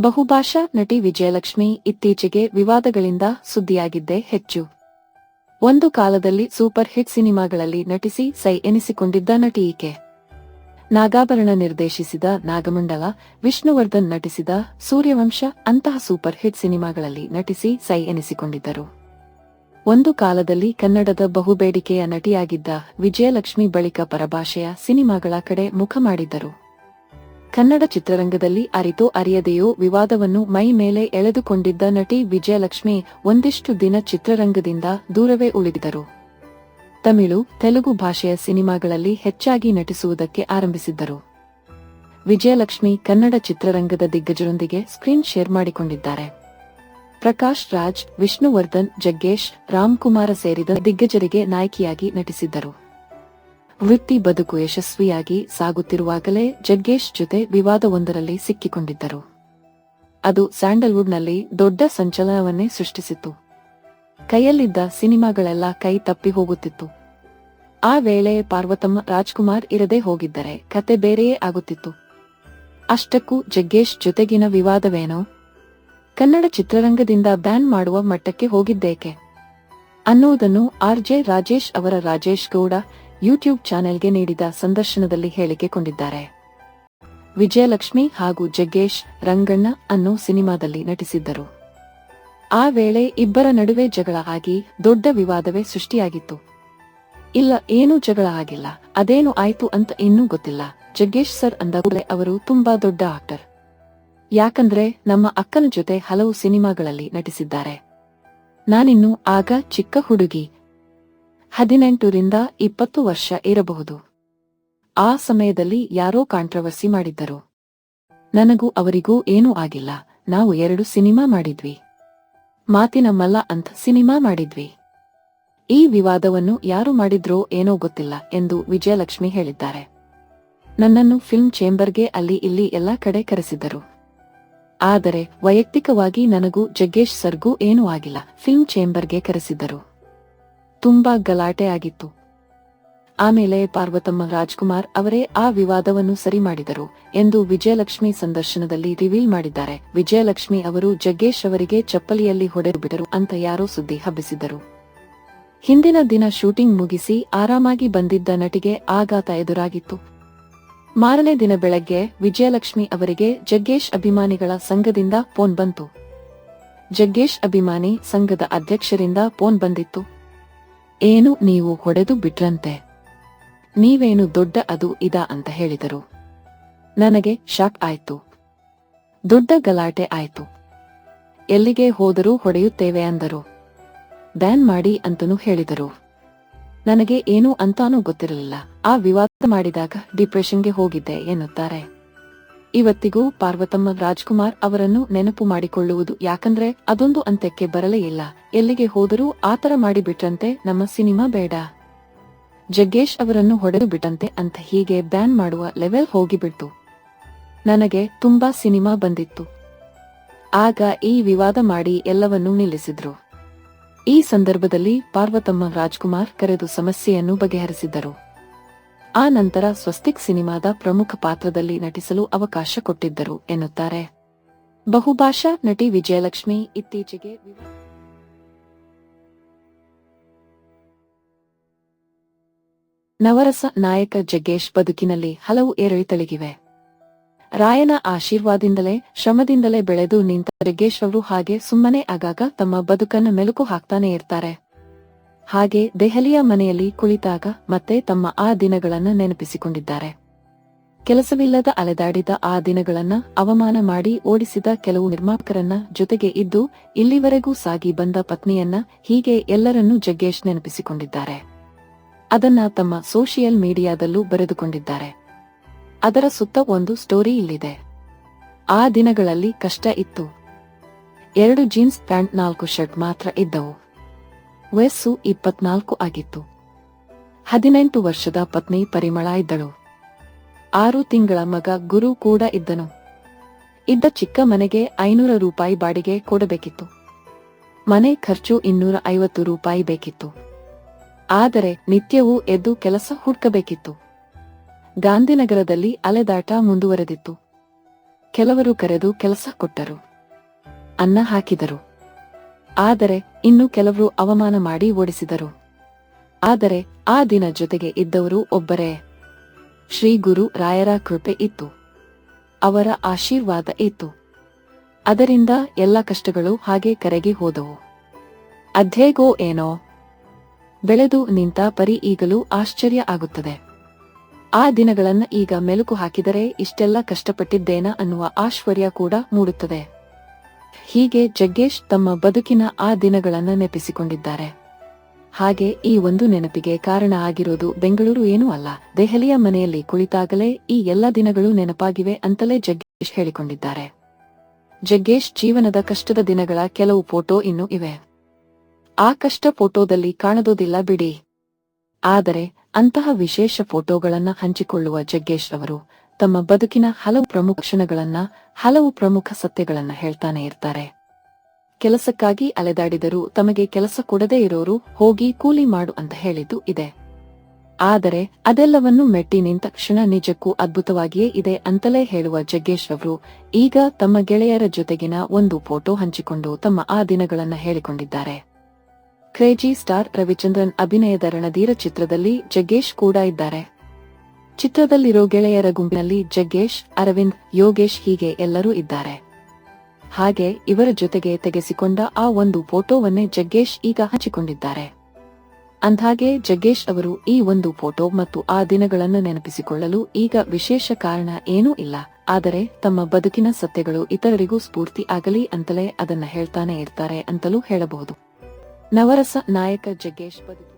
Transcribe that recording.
ಬಹುಭಾಷಾ ನಟಿ ವಿಜಯಲಕ್ಷ್ಮಿ ಇತ್ತೀಚೆಗೆ ವಿವಾದಗಳಿಂದ ಸುದ್ದಿಯಾಗಿದ್ದೇ ಹೆಚ್ಚು. ಒಂದು ಕಾಲದಲ್ಲಿ ಸೂಪರ್ ಹಿಟ್ ಸಿನಿಮಾಗಳಲ್ಲಿ ನಟಿಸಿ ಸೈ ಎನಿಸಿಕೊಂಡಿದ್ದ ನಟಿ ಈಕೆ. ನಾಗಾಭರಣ ನಿರ್ದೇಶಿಸಿದ ನಾಗಮಂಡಲ, ವಿಷ್ಣುವರ್ಧನ್ ನಟಿಸಿದ ಸೂರ್ಯವಂಶ ಅಂತಹ ಸೂಪರ್ ಹಿಟ್ ಸಿನಿಮಾಗಳಲ್ಲಿ ನಟಿಸಿ ಸೈ ಎನಿಸಿಕೊಂಡಿದ್ದರು. ಒಂದು ಕಾಲದಲ್ಲಿ ಕನ್ನಡದ ಬಹುಬೇಡಿಕೆಯ ನಟಿಯಾಗಿದ್ದ ವಿಜಯಲಕ್ಷ್ಮಿ ಬಳಿಕ ಪರಭಾಷೆಯ ಸಿನಿಮಾಗಳ ಕಡೆ ಮುಖ ಮಾಡಿದ್ದರು. ಕನ್ನಡ ಚಿತ್ರರಂಗದಲ್ಲಿ ಅರಿತೋ ಅರಿಯದೆಯೋ ವಿವಾದವನ್ನು ಮೈ ಮೇಲೆ ಎಳೆದುಕೊಂಡಿದ್ದ ನಟಿ ವಿಜಯಲಕ್ಷ್ಮಿ ಒಂದಿಷ್ಟು ದಿನ ಚಿತ್ರರಂಗದಿಂದ ದೂರವೇ ಉಳಿದಿದ್ದರು. ತಮಿಳು, ತೆಲುಗು ಭಾಷೆಯ ಸಿನಿಮಾಗಳಲ್ಲಿ ಹೆಚ್ಚಾಗಿ ನಟಿಸುವುದಕ್ಕೆ ಆರಂಭಿಸಿದ್ದರು. ವಿಜಯಲಕ್ಷ್ಮಿ ಕನ್ನಡ ಚಿತ್ರರಂಗದ ದಿಗ್ಗಜರೊಂದಿಗೆ ಸ್ಕ್ರೀನ್ ಶೇರ್ ಮಾಡಿಕೊಂಡಿದ್ದಾರೆ. ಪ್ರಕಾಶ್ ರಾಜ್, ವಿಷ್ಣುವರ್ಧನ್, ಜಗ್ಗೇಶ್, ರಾಮ್ಕುಮಾರ ಸೇರಿದ ದಿಗ್ಗಜರಿಗೆ ನಾಯಕಿಯಾಗಿ ನಟಿಸಿದ್ದರು. ವೃತ್ತಿ ಬದುಕು ಯಶಸ್ವಿಯಾಗಿ ಸಾಗುತ್ತಿರುವಾಗಲೇ ಜಗ್ಗೇಶ್ ಜೊತೆ ವಿವಾದವೊಂದರಲ್ಲಿ ಸಿಕ್ಕಿಕೊಂಡಿದ್ದರು. ಅದು ಸ್ಯಾಂಡಲ್ವುಡ್ನಲ್ಲಿ ದೊಡ್ಡ ಸಂಚಲನವನ್ನೇ ಸೃಷ್ಟಿಸಿತ್ತು. ಕೈಯಲ್ಲಿದ್ದ ಸಿನಿಮಾಗಳೆಲ್ಲ ಕೈ ತಪ್ಪಿ ಹೋಗುತ್ತಿತ್ತು. ಆ ವೇಳೆ ಪಾರ್ವತಮ್ಮ ರಾಜ್ಕುಮಾರ್ ಇರದೆ ಹೋಗಿದ್ದರೆ ಕತೆ ಬೇರೆಯೇ ಆಗುತ್ತಿತ್ತು. ಅಷ್ಟಕ್ಕೂ ಜಗ್ಗೇಶ್ ಜೊತೆಗಿನ ವಿವಾದವೇನೋ? ಕನ್ನಡ ಚಿತ್ರರಂಗದಿಂದ ಬ್ಯಾನ್ ಮಾಡುವ ಮಟ್ಟಕ್ಕೆ ಹೋಗಿದ್ದೇಕೆ? ಅನ್ನುವುದನ್ನು ಆರ್ ಜೆ ರಾಜೇಶ್ ಅವರ ರಾಜೇಶ್ ಗೌಡ ಯೂಟ್ಯೂಬ್ ಚಾನೆಲ್ಗೆ ನೀಡಿದ ಸಂದರ್ಶನದಲ್ಲಿ ಹೇಳಿಕೆ ಕೊಂಡಿದ್ದಾರೆ. ವಿಜಯಲಕ್ಷ್ಮಿ ಹಾಗೂ ಜಗ್ಗೇಶ್ ರಂಗಣ್ಣ ಅನ್ನೋ ಸಿನಿಮಾದಲ್ಲಿ ನಟಿಸಿದ್ದರು. ಆ ವೇಳೆ ಇಬ್ಬರ ನಡುವೆ ಜಗಳ ಆಗಿ ದೊಡ್ಡ ವಿವಾದವೇ ಸೃಷ್ಟಿಯಾಗಿತ್ತು. ಇಲ್ಲ, ಏನೂ ಜಗಳ ಆಗಿಲ್ಲ. ಅದೇನು ಆಯ್ತು ಅಂತ ಇನ್ನೂ ಗೊತ್ತಿಲ್ಲ. ಜಗ್ಗೇಶ್ ಸರ್ ಅಂದ ಕೂಡಲೇ ಅವರು ತುಂಬಾ ದೊಡ್ಡ ಆಕ್ಟರ್. ಯಾಕಂದ್ರೆ ನಮ್ಮ ಅಕ್ಕನ ಜೊತೆ ಹಲವು ಸಿನಿಮಾಗಳಲ್ಲಿ ನಟಿಸಿದ್ದಾರೆ. ನಾನಿನ್ನು ಆಗ ಚಿಕ್ಕ ಹುಡುಗಿ ಹದಿನೆಂಟರಿಂದ ಇಪ್ಪತ್ತು ವರ್ಷ ಇರಬಹುದು. ಆ ಸಮಯದಲ್ಲಿ ಯಾರೋ ಕಾಂಟ್ರವರ್ಸಿ ಮಾಡಿದ್ದರು. ನನಗೂ ಅವರಿಗೂ ಏನೂ ಆಗಿಲ್ಲ. ನಾವು ಎರಡು ಸಿನಿಮಾ ಮಾಡಿದ್ವಿ. ಮಾತಿನ ಮಲ್ಲ ಅಂತ ಸಿನಿಮಾ ಮಾಡಿದ್ವಿ. ಈ ವಿವಾದವನ್ನು ಯಾರು ಮಾಡಿದ್ರೋ ಏನೋ ಗೊತ್ತಿಲ್ಲ ಎಂದು ವಿಜಯಲಕ್ಷ್ಮಿ ಹೇಳಿದ್ದಾರೆ. ನನ್ನನ್ನು ಫಿಲ್ಮ್ ಚೇಂಬರ್ಗೆ ಅಲ್ಲಿ ಇಲ್ಲಿ ಎಲ್ಲಾ ಕಡೆ ಕರೆಸಿದ್ದರು. ಆದರೆ ವೈಯಕ್ತಿಕವಾಗಿ ನನಗೂ ಜಗ್ಗೇಶ್ ಸರ್ಗೂ ಏನೂ ಆಗಿಲ್ಲ. ಫಿಲ್ಮ್ ಚೇಂಬರ್ಗೆ ಕರೆಸಿದ್ದರು. ತುಂಬಾ ಗಲಾಟೆ ಆಗಿತ್ತು. ಆಮೇಲೆ ಪಾರ್ವತಮ್ಮ ರಾಜ್ಕುಮಾರ್ ಅವರೇ ಆ ವಿವಾದವನ್ನು ಸರಿ ಮಾಡಿದರು ಎಂದು ವಿಜಯಲಕ್ಷ್ಮಿ ಸಂದರ್ಶನದಲ್ಲಿ ರಿವೀಲ್ ಮಾಡಿದ್ದಾರೆ. ವಿಜಯಲಕ್ಷ್ಮಿ ಅವರು ಜಗ್ಗೇಶ್ ಅವರಿಗೆ ಚಪ್ಪಲಿಯಲ್ಲಿ ಹೊಡೆದು ಬಿಟ್ಟರು ಅಂತ ಯಾರೋ ಸುದ್ದಿ ಹಬ್ಬಿಸಿದ್ದರು. ಹಿಂದಿನ ದಿನ ಶೂಟಿಂಗ್ ಮುಗಿಸಿ ಆರಾಮಾಗಿ ಬಂದಿದ್ದ ನಟಿಗೆ ಆಘಾತ ಎದುರಾಗಿತ್ತು. ಮಾರನೇ ದಿನ ಬೆಳಗ್ಗೆ ವಿಜಯಲಕ್ಷ್ಮಿ ಅವರಿಗೆ ಜಗ್ಗೇಶ್ ಅಭಿಮಾನಿಗಳ ಸಂಘದಿಂದ ಫೋನ್ ಬಂತು. ಜಗ್ಗೇಶ್ ಅಭಿಮಾನಿ ಸಂಘದ ಅಧ್ಯಕ್ಷರಿಂದ ಫೋನ್ ಬಂದಿತ್ತು. ಏನು ನೀವು ಹೊಡೆದು ಬಿಟ್ರಂತೆ? ನೀವೇನು ದೊಡ್ಡ ಅದು ಇದ ಅಂತ ಹೇಳಿದರು. ನನಗೆ ಶಾಕ್ ಆಯ್ತು. ದೊಡ್ಡ ಗಲಾಟೆ ಆಯ್ತು. ಎಲ್ಲಿಗೆ ಹೋದರೂ ಹೊಡೆಯುತ್ತೇವೆ ಅಂದರು. ಬ್ಯಾನ್ ಮಾಡಿ ಅಂತನೂ ಹೇಳಿದರು. ನನಗೆ ಏನು ಅಂತಾನೂ ಗೊತ್ತಿರಲಿಲ್ಲ. ಆ ವಿವಾದ ಮಾಡಿದಾಗ ಡಿಪ್ರೆಷನ್ಗೆ ಹೋಗಿದ್ದೆ ಎನ್ನುತ್ತಾರೆ. ಇವತ್ತಿಗೂ ಪಾರ್ವತಮ್ಮ ರಾಜ್ಕುಮಾರ್ ಅವರನ್ನು ನೆನಪು ಮಾಡಿಕೊಳ್ಳುವುದು ಯಾಕಂದ್ರೆ ಅದೊಂದು ಅಂತ್ಯಕ್ಕೆ ಬರಲೇ ಇಲ್ಲ. ಎಲ್ಲಿಗೆ ಹೋದರೂ ಆತರ ಮಾಡಿಬಿಟ್ರಂತೆ ನಮ್ಮ ಸಿನಿಮಾ ಬೇಡ. ಜಗ್ಗೇಶ್ ಅವರನ್ನು ಹೊಡೆದು ಬಿಟ್ಟಂತೆ ಅಂತ ಹೀಗೆ ಬ್ಯಾನ್ ಮಾಡುವ ಲೆವೆಲ್ ಹೋಗಿಬಿಡ್ತು. ನನಗೆ ತುಂಬಾ ಸಿನಿಮಾ ಬಂದಿತ್ತು. ಆಗ ಈ ವಿವಾದ ಮಾಡಿ ಎಲ್ಲವನ್ನೂ ನಿಲ್ಲಿಸಿದ್ರು. ಈ ಸಂದರ್ಭದಲ್ಲಿ ಪಾರ್ವತಮ್ಮ ರಾಜ್ಕುಮಾರ್ ಕರೆದು ಸಮಸ್ಯೆಯನ್ನು ಬಗೆಹರಿಸಿದ್ದರು. ಆ ನಂತರ ಸ್ವಸ್ತಿಕ್ ಸಿನಿಮಾದ ಪ್ರಮುಖ ಪಾತ್ರದಲ್ಲಿ ನಟಿಸಲು ಅವಕಾಶ ಕೊಟ್ಟಿದ್ದರು ಎನ್ನುತ್ತಾರೆ. ಬಹುಭಾಷಾ ನಟಿ ವಿಜಯಲಕ್ಷ್ಮಿ ಇತ್ತೀಚೆಗೆ ನವರಸ ನಾಯಕ ಜಗ್ಗೇಶ್ ಬದುಕಿನಲ್ಲಿ ಹಲವು ಏರಿಳಿತಳಿಗಿವೆ ರಾಯನ ಆಶೀರ್ವಾದಿಂದಲೇ ಶ್ರಮದಿಂದಲೇ ಬೆಳೆದು ನಿಂತ ಜಗ್ಗೇಶ್ ಅವರು ಹಾಗೆ ಸುಮ್ಮನೆ ಆಗಾಗ ತಮ್ಮ ಬದುಕನ್ನು ಮೆಲುಕು ಹಾಕ್ತಾನೆ ಇರ್ತಾರೆ. ಹಾಗೆ ದೆಹಲಿಯ ಮನೆಯಲ್ಲಿ ಕುಳಿತಾಗ ಮತ್ತೆ ತಮ್ಮ ಆ ದಿನಗಳನ್ನು ನೆನಪಿಸಿಕೊಂಡಿದ್ದಾರೆ. ಕೆಲಸವಿಲ್ಲದ ಅಲೆದಾಡಿದ ಆ ದಿನಗಳನ್ನ ಅವಮಾನ ಮಾಡಿ ಓಡಿಸಿದ ಕೆಲವು ನಿರ್ಮಾಪಕರನ್ನ ಜೊತೆಗೆ ಇದ್ದು ಇಲ್ಲಿವರೆಗೂ ಸಾಗಿ ಬಂದ ಪತ್ನಿಯನ್ನ ಹೀಗೆ ಎಲ್ಲರನ್ನೂ ಜಗ್ಗೇಶ್ ನೆನಪಿಸಿಕೊಂಡಿದ್ದಾರೆ. ಅದನ್ನ ತಮ್ಮ ಸೋಷಿಯಲ್ ಮೀಡಿಯಾದಲ್ಲೂ ಬರೆದುಕೊಂಡಿದ್ದಾರೆ. ಅದರ ಸುತ್ತ ಒಂದು ಸ್ಟೋರಿ ಇಲ್ಲಿದೆ. ಆ ದಿನಗಳಲ್ಲಿ ಕಷ್ಟ ಇತ್ತು. ಎರಡು ಜೀನ್ಸ್ ಪ್ಯಾಂಟ್ ನಾಲ್ಕು ಶರ್ಟ್ ಮಾತ್ರ ಇದ್ದವು. ವಯಸ್ಸು ಇಪ್ಪತ್ನಾಲ್ಕು ಆಗಿತ್ತು. ಹದಿನೆಂಟು ವರ್ಷದ ಪತ್ನಿ ಪರಿಮಳ ಇದ್ದಳು. ಆರು ತಿಂಗಳ ಮಗ ಗುರು ಕೂಡ ಇದ್ದನು. ಇದ್ದ ಚಿಕ್ಕ ಮನೆಗೆ ಐನೂರ ರೂಪಾಯಿ ಬಾಡಿಗೆ ಕೊಡಬೇಕಿತ್ತು. ಮನೆ ಖರ್ಚು ಇನ್ನೂರ ಐವತ್ತು ರೂಪಾಯಿ ಬೇಕಿತ್ತು. ಆದರೆ ನಿತ್ಯವೂ ಎದ್ದು ಕೆಲಸ ಹುಡುಕಬೇಕಿತ್ತು. ಗಾಂಧಿನಗರದಲ್ಲಿ ಅಲೆದಾಟ ಮುಂದುವರೆದಿತ್ತು. ಕೆಲವರು ಕರೆದು ಕೆಲಸ ಕೊಟ್ಟರು. ಅನ್ನ ಹಾಕಿದರು. ಆದರೆ ಇನ್ನು ಕೆಲವರು ಅವಮಾನ ಮಾಡಿ ಓಡಿಸಿದರು. ಆದರೆ ಆ ದಿನ ಜೊತೆಗೆ ಇದ್ದವರು ಒಬ್ಬರೇ. ಶ್ರೀ ಗುರು ರಾಯರ ಕೃಪೆ ಇತ್ತು. ಅವರ ಆಶೀರ್ವಾದ ಇತ್ತು. ಅದರಿಂದ ಎಲ್ಲ ಕಷ್ಟಗಳು ಹಾಗೆ ಕರಗಿ ಹೋದವು. ಅಧ್ಯೇಗೋ ಏನೋ. ಬೆಳೆದು ನಿಂತ ಪರಿ ಈಗಲೂ ಆಶ್ಚರ್ಯ ಆಗುತ್ತದೆ. ಆ ದಿನಗಳನ್ನು ಈಗ ಮೆಲುಕು ಹಾಕಿದರೆ ಇಷ್ಟೆಲ್ಲ ಕಷ್ಟಪಟ್ಟಿದ್ದೇನ ಅನ್ನುವ ಆಶ್ವರ್ಯ ಕೂಡ ಮೂಡುತ್ತದೆ. ಹೀಗೆ ಜಗ್ಗೇಶ್ ತಮ್ಮ ಬದುಕಿನ ಆ ದಿನಗಳನ್ನ ನೆನಪಿಸಿಕೊಂಡಿದ್ದಾರೆ. ಹಾಗೆ ಈ ಒಂದು ನೆನಪಿಗೆ ಕಾರಣ ಆಗಿರೋದು ಬೆಂಗಳೂರು ಏನೂ ಅಲ್ಲ. ದೆಹಲಿಯ ಮನೆಯಲ್ಲಿ ಕುಳಿತಾಗಲೇ ಈ ಎಲ್ಲ ದಿನಗಳು ನೆನಪಾಗಿವೆ ಅಂತಲೇ ಜಗ್ಗೇಶ್ ಹೇಳಿಕೊಂಡಿದ್ದಾರೆ. ಜಗ್ಗೇಶ್ ಜೀವನದ ಕಷ್ಟದ ದಿನಗಳ ಕೆಲವು ಫೋಟೋ ಇನ್ನೂ ಇವೆ. ಆ ಕಷ್ಟ ಫೋಟೋದಲ್ಲಿ ಕಾಣದೋದಿಲ್ಲ ಬಿಡಿ. ಆದರೆ ಅಂತಹ ವಿಶೇಷ ಫೋಟೋಗಳನ್ನ ಹಂಚಿಕೊಳ್ಳುವ ಜಗ್ಗೇಶ್ ಅವರು ತಮ್ಮ ಬದುಕಿನ ಹಲವು ಪ್ರಮುಖ ಕ್ಷಣಗಳನ್ನ, ಹಲವು ಪ್ರಮುಖ ಸತ್ಯಗಳನ್ನ ಹೇಳ್ತಾನೆ ಇರ್ತಾರೆ. ಕೆಲಸಕ್ಕಾಗಿ ಅಲೆದಾಡಿದರು ತಮಗೆ ಕೆಲಸ ಕೊಡದೇ ಇರೋರು ಹೋಗಿ ಕೂಲಿ ಮಾಡು ಅಂತ ಹೇಳಿದ್ದು ಇದೆ. ಆದರೆ ಅದೆಲ್ಲವನ್ನು ಮೆಟ್ಟಿ ನಿಂತ ಕ್ಷಣ ನಿಜಕ್ಕೂ ಅದ್ಭುತವಾಗಿಯೇ ಇದೆ ಅಂತಲೇ ಹೇಳುವ ಜಗ್ಗೇಶ್ ಅವರು ಈಗ ತಮ್ಮ ಗೆಳೆಯರ ಜೊತೆಗಿನ ಒಂದು ಫೋಟೋ ಹಂಚಿಕೊಂಡು ತಮ್ಮ ಆ ದಿನಗಳನ್ನ ಹೇಳಿಕೊಂಡಿದ್ದಾರೆ. ಕ್ರೇಜಿ ಸ್ಟಾರ್ ರವಿಚಂದ್ರನ್ ಅಭಿನಯದ ರಣಧೀರ ಚಿತ್ರದಲ್ಲಿ ಜಗ್ಗೇಶ್ ಕೂಡ ಇದ್ದಾರೆ. ಚಿತ್ರದಲ್ಲಿರೋ ಗೆಳೆಯರ ಗುಂಪಿನಲ್ಲಿ ಜಗ್ಗೇಶ್, ಅರವಿಂದ್, ಯೋಗೇಶ್ ಹೀಗೆ ಎಲ್ಲರೂ ಇದ್ದಾರೆ. ಹಾಗೆ ಇವರ ಜೊತೆಗೆ ತೆಗೆಸಿಕೊಂಡ ಆ ಒಂದು ಫೋಟೋವನ್ನೇ ಜಗ್ಗೇಶ್ ಈಗ ಹಂಚಿಕೊಂಡಿದ್ದಾರೆ. ಅಂದ್ಹಾಗೆ ಜಗ್ಗೇಶ್ ಅವರು ಈ ಒಂದು ಫೋಟೋ ಮತ್ತು ಆ ದಿನಗಳನ್ನು ನೆನಪಿಸಿಕೊಳ್ಳಲು ಈಗ ವಿಶೇಷ ಕಾರಣ ಏನೂ ಇಲ್ಲ. ಆದರೆ ತಮ್ಮ ಬದುಕಿನ ಸತ್ಯಗಳು ಇತರರಿಗೂ ಸ್ಫೂರ್ತಿ ಆಗಲಿ ಅಂತಲೇ ಅದನ್ನ ಹೇಳ್ತಾನೆ ಇರ್ತಾರೆ ಅಂತಲೂ ಹೇಳಬಹುದು. ನವರಸ ನಾಯಕ ಜಗ್ಗೇಶ್ ಬದುಕಿ